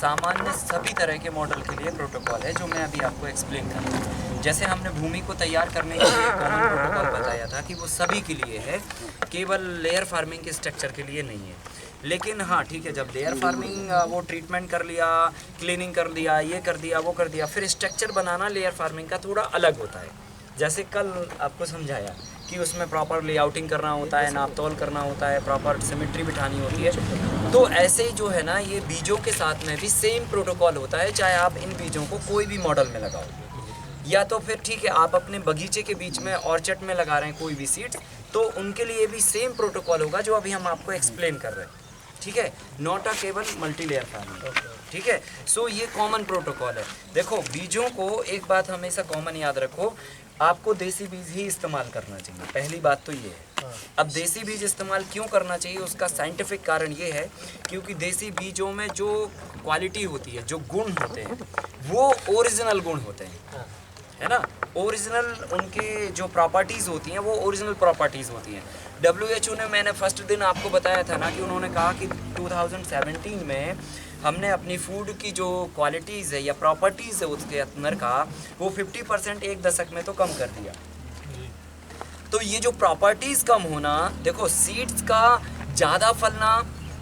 सामान्य सभी तरह के मॉडल के लिए प्रोटोकॉल है, जो मैं अभी आपको एक्सप्लेन कर रहा जैसे हमने भूमि को तैयार करने के लिए कॉमन प्रोटोकॉल बताया था कि वो सभी के लिए है, केवल लेयर फ़ार्मिंग के स्ट्रक्चर के लिए नहीं है। लेकिन हाँ ठीक है, जब लेयर फ़ार्मिंग वो ट्रीटमेंट कर लिया क्लीनिंग कर लिया, ये कर दिया, वो कर दिया, फिर स्ट्रक्चर बनाना लेयर फ़ार्मिंग का थोड़ा अलग होता है। जैसे कल आपको समझाया कि उसमें प्रॉपर लेआउटिंग करना होता है नाप तोल करना होता है प्रॉपर सिमेट्री बिठानी होती है। तो ऐसे ही जो है ना, ये बीजों के साथ में भी सेम प्रोटोकॉल होता है, चाहे आप इन बीजों को कोई भी मॉडल में लगाओ। या तो फिर ठीक है, आप अपने बगीचे के बीच में ऑर्चर्ड में लगा रहे हैं कोई भी सीड्स तो उनके लिए भी सेम प्रोटोकॉल होगा जो अभी हम आपको एक्सप्लेन कर रहे हैं। ठीक है? नॉट अ केवल मल्टी लेयर फ़ार्मिंग ठीक है? सो ये कॉमन प्रोटोकॉल है। देखो, बीजों को एक बात हमेशा कॉमन याद रखो आपको देसी बीज ही इस्तेमाल करना चाहिए। पहली बात तो ये है। अब देसी बीज इस्तेमाल क्यों करना चाहिए? उसका साइंटिफिक कारण ये है क्योंकि देसी बीजों में जो क्वालिटी होती है जो गुण होते हैं वो ओरिजिनल गुण होते हैं। है। ना? ओरिजिनल उनके जो प्रॉपर्टीज़ होती हैं वो ओरिजिनल प्रॉपर्टीज़ होती हैं। डब्ल्यूएचओ ने मैंने फ़र्स्ट दिन आपको बताया था ना कि उन्होंने कहा कि 2017 में हमने अपनी फ़ूड की जो क्वालिटीज़ है या प्रॉपर्टीज़ है उसके अंदर का वो 50 परसेंट एक दशक में तो कम कर दिया। तो ये जो प्रॉपर्टीज़ कम होना देखो सीड्स का ज़्यादा फलना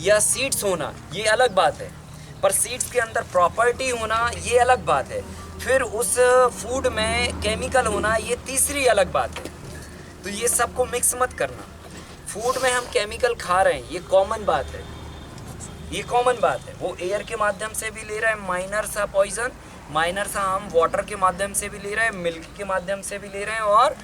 या सीड्स होना ये अलग बात है। पर सीड्स के अंदर प्रॉपर्टी होना ये अलग बात है। फिर उस फ़ूड में केमिकल होना ये तीसरी अलग बात है। तो ये सबको मिक्स मत करना। फ़ूड में हम केमिकल खा रहे हैं ये कॉमन बात है। ये कॉमन बात है। वो एयर के माध्यम से भी ले रहे हैं माइनर सा पॉइजन माइनर सा हम वाटर के माध्यम से भी ले रहे हैं मिल्क के माध्यम से भी ले रहे हैं और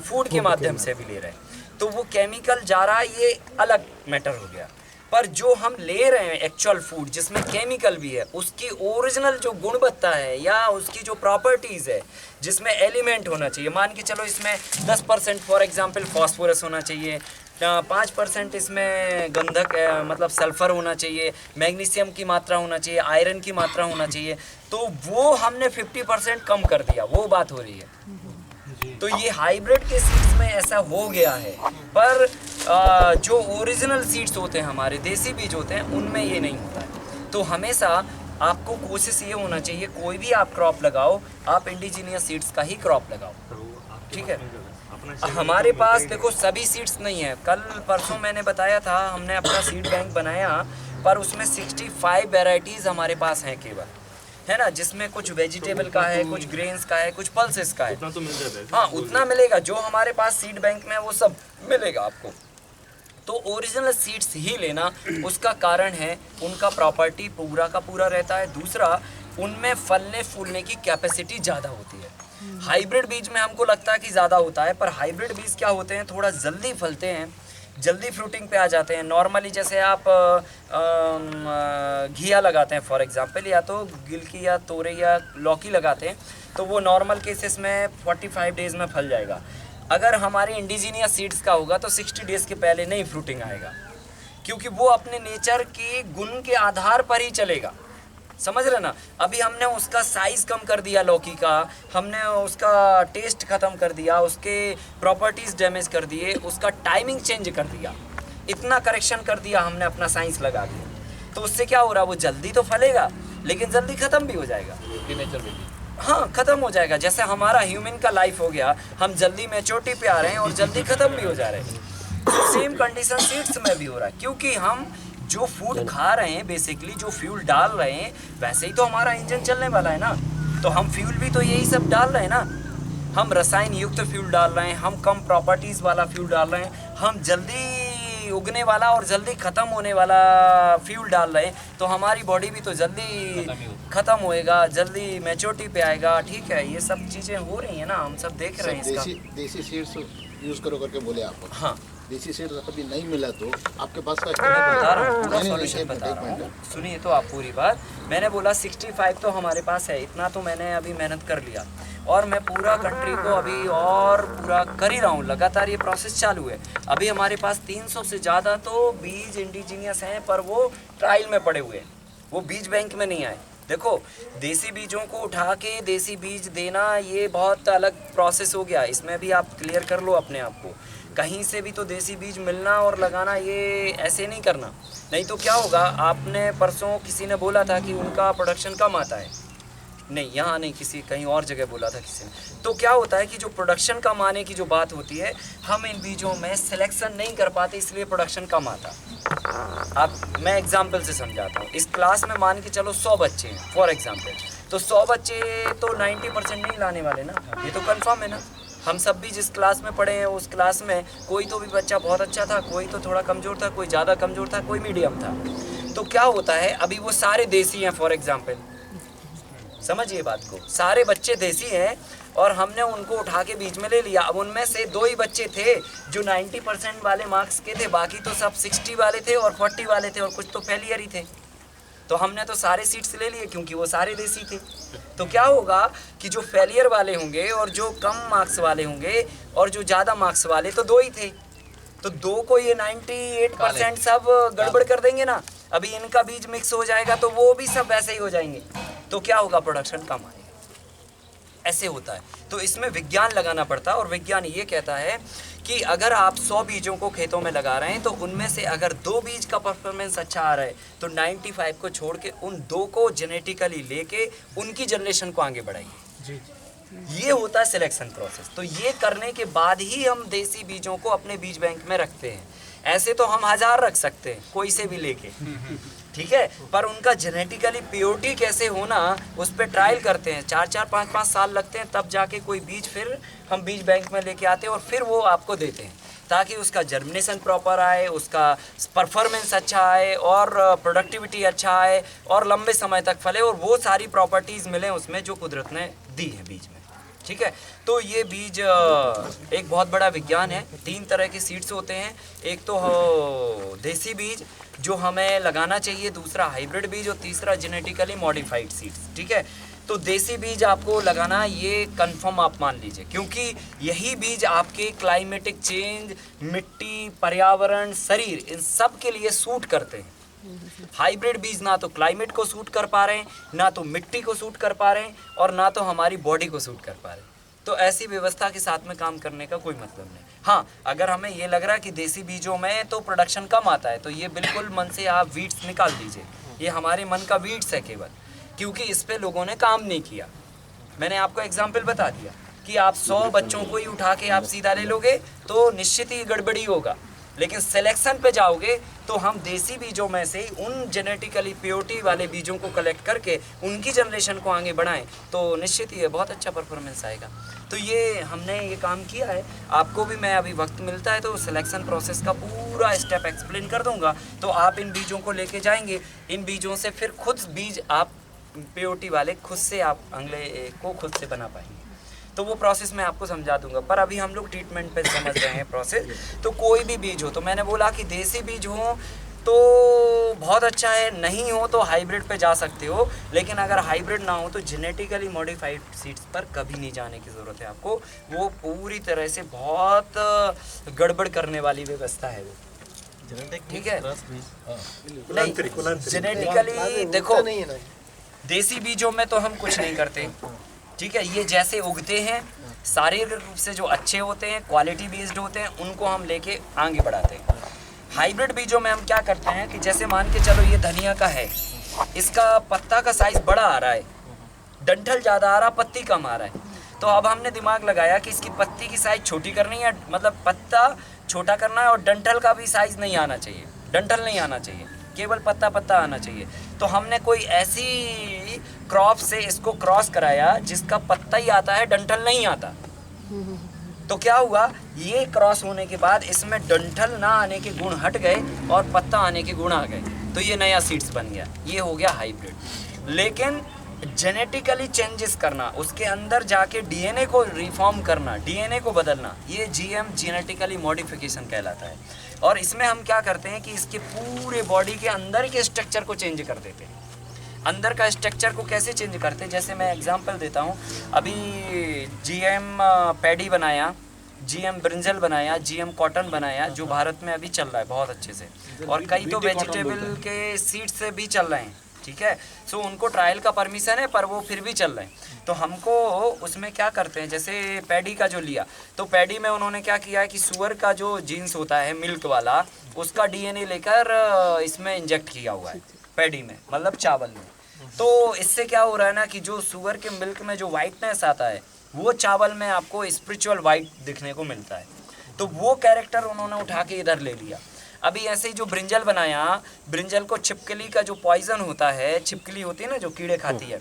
फ़ूड के माध्यम से भी ले रहे हैं। तो वो केमिकल जा रहा है ये अलग मैटर हो गया। पर जो हम ले रहे हैं एक्चुअल फ़ूड जिसमें केमिकल भी है उसकी ओरिजिनल जो गुणवत्ता है या उसकी जो प्रॉपर्टीज़ है जिसमें एलिमेंट होना चाहिए। मान के चलो इसमें 10 परसेंट फॉर एग्जांपल फॉस्फोरस होना चाहिए पाँच परसेंट इसमें गंधक मतलब सल्फ़र होना चाहिए, मैग्नीशियम की मात्रा होना चाहिए, आयरन की मात्रा होना चाहिए तो वो हमने 50 परसेंट कम कर दिया, वो बात हो रही है। तो ये हाइब्रिड के सीड्स में ऐसा हो गया है, पर जो ओरिजिनल सीड्स होते हैं हमारे, देसी बीज होते हैं, उनमें ये नहीं होता है। तो हमेशा आपको कोशिश ये होना चाहिए, कोई भी आप क्रॉप लगाओ, आप इंडिजीनियस सीड्स का ही क्रॉप लगाओ। ठीक है? हमारे पास देखो सभी सीट्स नहीं है। कल परसों मैंने बताया था हमने अपना सीट बैंक बनाया पर उसमें 65 वेराइटीज़ हमारे पास हैं केवल। है ना? जिसमें कुछ वेजिटेबल का है कुछ ग्रेन्स का है कुछ पल्सेस का है। उतना तो मिल जाएगा हाँ उतना मिलेगा। जो हमारे पास सीड बैंक में है वो सब मिलेगा आपको। तो ओरिजिनल सीड्स ही लेना उसका कारण है उनका प्रॉपर्टी पूरा का पूरा रहता है। दूसरा उनमें फलने फूलने की कैपेसिटी ज़्यादा होती है। हाइब्रिड बीज में हमको लगता है कि ज़्यादा होता है, पर हाइब्रिड बीज क्या होते हैं? थोड़ा जल्दी फलते हैं, जल्दी फ्रूटिंग पे आ जाते हैं। नॉर्मली जैसे आप घिया लगाते हैं फॉर एग्जांपल या तो गिलकी या तोरे या लौकी लगाते हैं तो वो नॉर्मल केसेस में 45 डेज़ में फल जाएगा। अगर हमारे इंडिजीनियस सीड्स का होगा तो 60 डेज़ के पहले नहीं फ्रूटिंग आएगा, क्योंकि वो अपने नेचर के गुण के आधार पर ही चलेगा। समझ रहे ना? अभी हमने उसका साइज़ कम कर दिया लौकी का हमने उसका टेस्ट ख़त्म कर दिया उसके प्रॉपर्टीज़ डैमेज कर दिए उसका टाइमिंग चेंज कर दिया। इतना करेक्शन कर दिया हमने अपना साइंस लगा के तो उससे क्या हो रहा वो जल्दी तो फलेगा लेकिन जल्दी ख़त्म भी हो जाएगा। नेचर हाँ ख़त्म हो जाएगा। जैसे हमारा ह्यूमन का लाइफ हो गया हम जल्दी मेचोरिटी पे आ रहे हैं और जल्दी ख़त्म भी हो जा रहे हैं। सेम कंडीशन सीड्स में भी हो रहा है क्योंकि हम जो फ़ूड खा रहे हैं बेसिकली जो फ्यूल डाल रहे हैं, वैसे ही तो हमारा इंजन चलने वाला है ना। तो हम फ्यूल भी तो यही सब डाल रहे हैं ना। हम रसायन युक्त फ्यूल डाल रहे हैं, हम कम प्रॉपर्टीज़ वाला फ्यूल डाल रहे हैं, हम जल्दी उगने वाला और जल्दी ख़त्म होने वाला फ्यूल डाल रहे हैं। तो हमारी बॉडी भी तो जल्दी ख़त्म होएगा जल्दी मेचोरिटी पे आएगा ठीक है? ये सब चीज़ें हो रही हैं ना हम सब देख रहे हैं देसी देसी सीड्स यूज़ करो करके बोले आप। हाँ। देसी सीड अभी नहीं मिला तो आपके पास का बता रहा हूँ पूरा सॉल्यूशन बता रहा हूँ। सुनिए तो आप पूरी बात। मैंने बोला 65 तो हमारे पास है इतना तो मैंने अभी मेहनत कर लिया। और मैं पूरा कंट्री को अभी और पूरा कर ही रहा हूँ लगातार ये प्रोसेस चालू है। अभी हमारे पास 300 से ज़्यादा तो बीज इंडिजीनियस हैं पर वो ट्रायल में पड़े हुए हैं। वो बीज बैंक में नहीं आए। देखो, देसी बीजों को उठा के देसी बीज देना, ये बहुत अलग प्रोसेस हो गया। इसमें भी आप क्लियर कर लो अपने आप को। कहीं से भी तो देसी बीज मिलना और लगाना, ये ऐसे नहीं करना। नहीं तो क्या होगा, आपने परसों किसी ने बोला था कि उनका प्रोडक्शन कम आता है। नहीं, यहाँ नहीं, किसी, कहीं और जगह बोला था किसी ने। तो क्या होता है कि जो प्रोडक्शन कम आने की जो बात होती है, हम इन बीजों में सिलेक्शन नहीं कर पाते, इसलिए प्रोडक्शन कम आता। आप मैं एग्ज़ाम्पल से समझाता हूँ। इस क्लास में मान के चलो सौ बच्चे हैं फॉर एग्ज़ाम्पल तो सौ बच्चे तो नाइन्टी परसेंट नहीं लाने वाले ना? ये तो कन्फर्म है ना? हम सब भी जिस क्लास में पढ़े हैं, उस क्लास में कोई तो भी बच्चा बहुत अच्छा था, कोई तो थोड़ा कमज़ोर था, कोई ज़्यादा कमज़ोर था, कोई मीडियम था। तो क्या होता है, अभी वो सारे देसी हैं फॉर एग्ज़ाम्पल समझिए बात को। सारे बच्चे देसी हैं और हमने उनको उठा के बीच में ले लिया। अब उनमें से दो ही बच्चे थे जो 90 परसेंट वाले मार्क्स के थे बाकी तो सब 60 वाले थे और 40 वाले थे और कुछ तो फेलियर ही थे। तो हमने तो सारे सीट्स ले लिए क्योंकि वो सारे देसी थे। तो क्या होगा कि जो फेलियर वाले होंगे और जो कम मार्क्स वाले होंगे और जो ज़्यादा मार्क्स वाले तो दो ही थे। तो दो को ये 98 परसेंट सब गड़बड़ कर देंगे ना। अभी इनका बीज मिक्स हो जाएगा तो वो भी सब वैसे ही हो जाएँगे। तो क्या होगा प्रोडक्शन कम आएगा। ऐसे होता है। तो इसमें विज्ञान लगाना पड़ता है और विज्ञान ये कहता है कि अगर आप 100 बीजों को खेतों में लगा रहे हैं तो उनमें से अगर दो बीज का परफॉर्मेंस अच्छा आ रहा है तो 95 को छोड़ के उन दो को जेनेटिकली लेके उनकी जनरेशन को आगे बढ़ाइए। ये होता है सिलेक्शन प्रोसेस तो ये करने के बाद ही हम देसी बीजों को अपने बीज बैंक में रखते हैं। ऐसे तो हम हज़ार रख सकते हैं कोई से भी लेके। ठीक है? पर उनका जेनेटिकली प्योरिटी कैसे होना, उस पर ट्रायल करते हैं। चार चार, पाँच पाँच साल लगते हैं, तब जाके कोई बीज फिर हम बीज बैंक में लेके आते हैं और फिर वो आपको देते हैं। ताकि उसका जर्मिनेशन प्रॉपर आए, उसका परफॉर्मेंस अच्छा आए और प्रोडक्टिविटी अच्छा आए और लंबे समय तक फले और वो सारी प्रॉपर्टीज़ मिलें उसमें जो कुदरत ने दी है बीज में। ठीक है? तो ये बीज एक बहुत बड़ा विज्ञान है। तीन तरह के सीड्स होते हैं। एक तो देसी बीज जो हमें लगाना चाहिए, दूसरा हाइब्रिड बीज और तीसरा जेनेटिकली मॉडिफाइड सीड्स ठीक है? तो देसी बीज आपको लगाना, ये कंफर्म आप मान लीजिए, क्योंकि यही बीज आपके क्लाइमेटिक चेंज मिट्टी, पर्यावरण, शरीर, इन सब के लिए सूट करते हैं। हाइब्रिड बीज ना तो क्लाइमेट को सूट कर पा रहे हैं, ना तो मिट्टी को सूट कर पा रहे हैं, और ना तो हमारी बॉडी को सूट कर पा रहे हैं। तो ऐसी व्यवस्था के साथ में काम करने का कोई मतलब नहीं। हाँ अगर हमें ये लग रहा है कि देसी बीजों में तो प्रोडक्शन कम आता है तो ये बिल्कुल मन से आप वीट्स निकाल दीजिए। ये हमारे मन का वीट्स है केवल, क्योंकि इस पर लोगों ने काम नहीं किया। मैंने आपको एग्ज़ाम्पल बता दिया कि आप सौ बच्चों को ही उठा के आप सीधा ले लोगे तो निश्चित ही गड़बड़ी होगा। लेकिन सिलेक्शन पे जाओगे तो हम देसी बीजों में से ही उन जेनेटिकली प्योरिटी वाले बीजों को कलेक्ट करके उनकी जनरेशन को आगे बढ़ाएँ तो निश्चित ही बहुत अच्छा परफॉर्मेंस आएगा। तो ये हमने ये काम किया है। आपको भी मैं अभी वक्त मिलता है तो सिलेक्शन प्रोसेस का पूरा स्टेप एक्सप्लेन कर दूँगा। तो आप इन बीजों को लेके जाएँगे। इन बीजों से फिर खुद बीज आप प्योरिटी वाले खुद से आप अगले को खुद से बना पाएँगे। तो वो प्रोसेस मैं आपको समझा दूँगा। पर अभी हम लोग ट्रीटमेंट पे समझ रहे हैं प्रोसेस तो कोई भी बीज हो तो मैंने बोला कि देसी बीज हो तो बहुत अच्छा है। नहीं हो तो हाइब्रिड पे जा सकते हो। लेकिन अगर हाइब्रिड ना हो तो जेनेटिकली मॉडिफाइड सीड्स पर कभी नहीं जाने की ज़रूरत है आपको। वो पूरी तरह से बहुत गड़बड़ करने वाली व्यवस्था है वो। ठीक है? नहीं जेनेटिकली देखो देसी बीजों में तो हम कुछ नहीं करते। ठीक है, ये जैसे उगते हैं, शारीरिक रूप से जो अच्छे होते हैं क्वालिटी बेस्ड होते हैं, उनको हम लेके आगे बढ़ाते हैं। हाइब्रिड बीजों में हम क्या करते हैं कि जैसे मान के चलो ये धनिया का है, इसका पत्ता का साइज़ बड़ा आ रहा है, डंठल ज़्यादा आ रहा, पत्ती कम आ रहा है। तो अब हमने दिमाग लगाया कि इसकी पत्ती की साइज़ छोटी करनी है मतलब पत्ता छोटा करना है और डंठल का भी साइज़ नहीं आना चाहिए, डंठल नहीं आना चाहिए, केवल पत्ता पत्ता आना चाहिए। तो हमने कोई ऐसी क्रॉप से इसको क्रॉस कराया, जिसका पत्ता ही आता है, डंठल नहीं आता। तो क्या हुआ? ये क्रॉस होने के बाद इसमें डंठल ना आने के गुण हट गए और पत्ता आने के गुण आ गए। तो ये नया सीड्स बन गया। ये हो गया हाइब्रिड लेकिन जेनेटिकली चेंजेस करना, उसके अंदर जाके डीएनए को रिफॉर्म करना डीएनए को बदलना, ये जीएम जेनेटिकली मॉडिफिकेशन कहलाता है। और इसमें हम क्या करते हैं कि इसके पूरे बॉडी के अंदर के स्ट्रक्चर को चेंज कर देते हैं। अंदर का स्ट्रक्चर को कैसे चेंज करते हैं? जैसे मैं एग्जांपल देता हूँ। अभी जीएम पैडी बनाया जीएम ब्रिंजल बनाया जीएम कॉटन बनाया जो भारत में अभी चल रहा है बहुत अच्छे से। और कई तो वेजिटेबल के सीड्स से भी चल रहे हैं ठीक है? सो उनको ट्रायल का परमिशन है पर वो फिर भी चल रहे हैं। तो हमको उसमें क्या करते हैं? जैसे पैडी का जो लिया तो पैडी में उन्होंने क्या किया है कि सुअर का जो जीन्स होता है मिल्क वाला उसका डीएनए लेकर इसमें इंजेक्ट किया हुआ है। पैडी में मतलब चावल में। तो इससे क्या हो रहा है ना कि जो सुअर के मिल्क में जो वाइटनेस आता है वो चावल में आपको स्पिरिचुअल वाइट दिखने को मिलता है। तो वो कैरेक्टर उन्होंने उठा के इधर ले लिया। अभी ऐसे ही जो ब्रिंजल बनाया ब्रिंजल को छिपकली का जो पॉइजन होता है छिपकली होती है ना जो कीड़े खाती है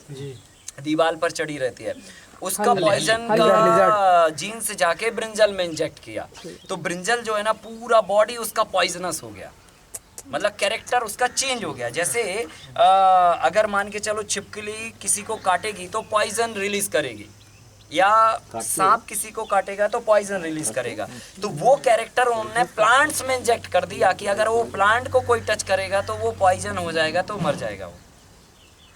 दीवार पर चढ़ी रहती है उसका पॉइजन का जीन से जाके ब्रिंजल में इंजेक्ट किया। तो ब्रिंजल जो है ना पूरा बॉडी उसका पॉइजनस हो गया। मतलब कैरेक्टर उसका चेंज हो गया। जैसे अ, अगर मान के चलो छिपकली किसी को काटेगी तो पॉइजन रिलीज़ करेगी। या सांप किसी को काटेगा तो पॉइजन रिलीज़ करेगा। तो वो कैरेक्टर उन्होंने प्लांट्स में इंजेक्ट कर दिया कि अगर वो प्लांट को कोई टच करेगा तो वो पॉइजन हो जाएगा तो मर जाएगा वो।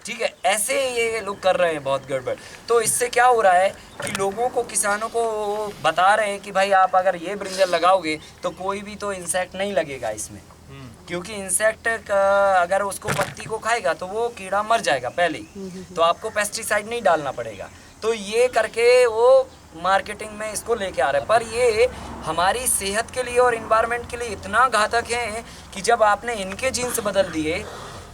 ठीक है ऐसे ये लोग कर रहे हैं बहुत गड़बड़। तो इससे क्या हो रहा है कि लोगों को किसानों को बता रहे हैं कि भाई आप अगर ये ब्रिंजल लगाओगे तो कोई भी तो इंसेक्ट नहीं लगेगा इसमें। क्योंकि इंसेक्ट का अगर उसको पत्ती को खाएगा तो वो कीड़ा मर जाएगा पहले ही। तो आपको पेस्टिसाइड नहीं डालना पड़ेगा। तो ये करके वो मार्केटिंग में इसको लेके आ रहे हैं। पर ये हमारी सेहत के लिए और इन्वायरमेंट के लिए इतना घातक है कि जब आपने इनके जीन्स बदल दिए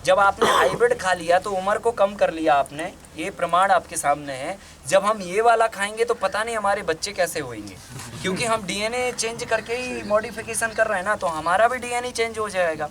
जब आपने हाइब्रिड खा लिया तो उम्र को कम कर लिया आपने ये प्रमाण आपके सामने है। जब हम ये वाला खाएँगे तो पता नहीं हमारे बच्चे कैसे होंगे क्योंकि हम डीएनए चेंज करके ही मॉडिफिकेशन कर रहे हैं ना तो हमारा भी डीएनए चेंज हो जाएगा।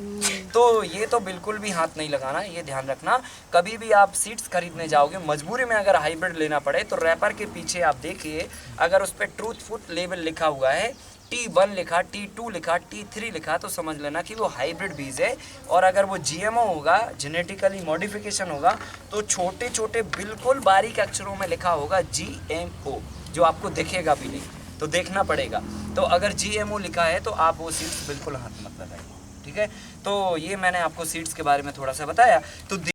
तो ये तो बिल्कुल भी हाथ नहीं लगाना, ये ध्यान रखना। कभी भी आप सीड्स खरीदने जाओगे, मजबूरी में अगर हाइब्रिड लेना पड़े तो रैपर के पीछे आप देखिए, अगर उस पर ट्रूथफुट लेबल लिखा हुआ है टी वन लिखा टी टू लिखा टी थ्री लिखा तो समझ लेना कि वो हाइब्रिड बीज है। और अगर वो जीएमओ होगा जेनेटिकली मॉडिफिकेशन होगा तो छोटे छोटे बिल्कुल बारीक अक्षरों में लिखा होगा जी एम ओ जो आपको दिखेगा भी नहीं तो देखना पड़ेगा। तो अगर जी एम ओ लिखा है तो आप वो सीड्स बिल्कुल हाथ मत लगाइए, ठीक है? तो ये मैंने आपको सीड्स के बारे में थोड़ा सा बताया। तो